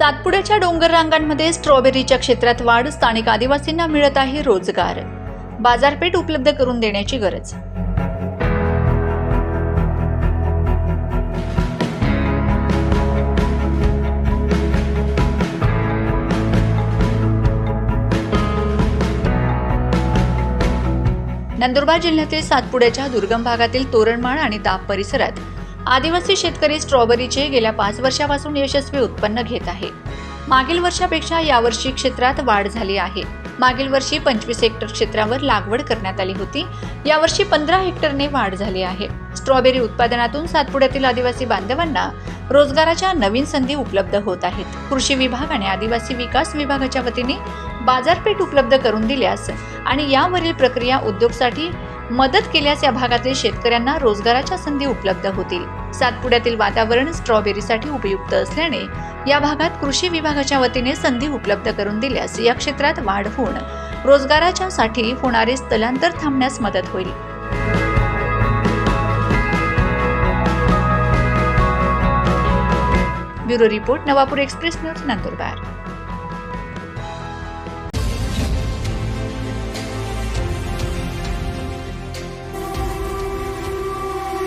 सातपुड्याच्या डोंगर रांगांमध्ये स्ट्रॉबेरीच्या क्षेत्रात वाढ स्थानिक आदिवासींना मिळत आहे रोजगार. बाजारपेठ उपलब्ध करून देण्याची गरज. नंदुरबार जिल्ह्यातील सातपुड्याच्या दुर्गम भागातील तोरणमाळ आणि दाप परिसरात आदिवासी शेतकरी स्ट्रॉबेरीचे गेल्या पाच वर्षापासून यशस्वी उत्पन्न घेत आहे. मागील वर्षापेक्षा यावर्षी क्षेत्रात वाढ झाली आहे. मागील वर्षी पंचवीस हेक्टर क्षेत्रावर लागवड करण्यात आली होती. यावर्षी पंधरा हेक्टरने वाढ झाली आहे. स्ट्रॉबेरी उत्पादनातून सातपुड्यातील आदिवासी बांधवांना रोजगाराच्या नवीन संधी उपलब्ध होत आहेत. कृषी विभाग आणि आदिवासी विकास विभागाच्या वतीने बाजारपेठ उपलब्ध करून दिल्यास आणि यावरील प्रक्रिया उद्योगसाठी मदत केल्यास या भागातील शेतकऱ्यांना रोजगाराच्या संधी उपलब्ध होतील. सातपुड्यातील वातावरण स्ट्रॉबेरीसाठी उपयुक्त असल्याने या भागात कृषी विभागाच्या वतीने संधी उपलब्ध करून दिल्यास या क्षेत्रात वाढ होऊन रोजगाराच्या साठी होणारे स्थलांतर थांबण्यास मदत होईल. Bureau report Navapur express news Nandurbar.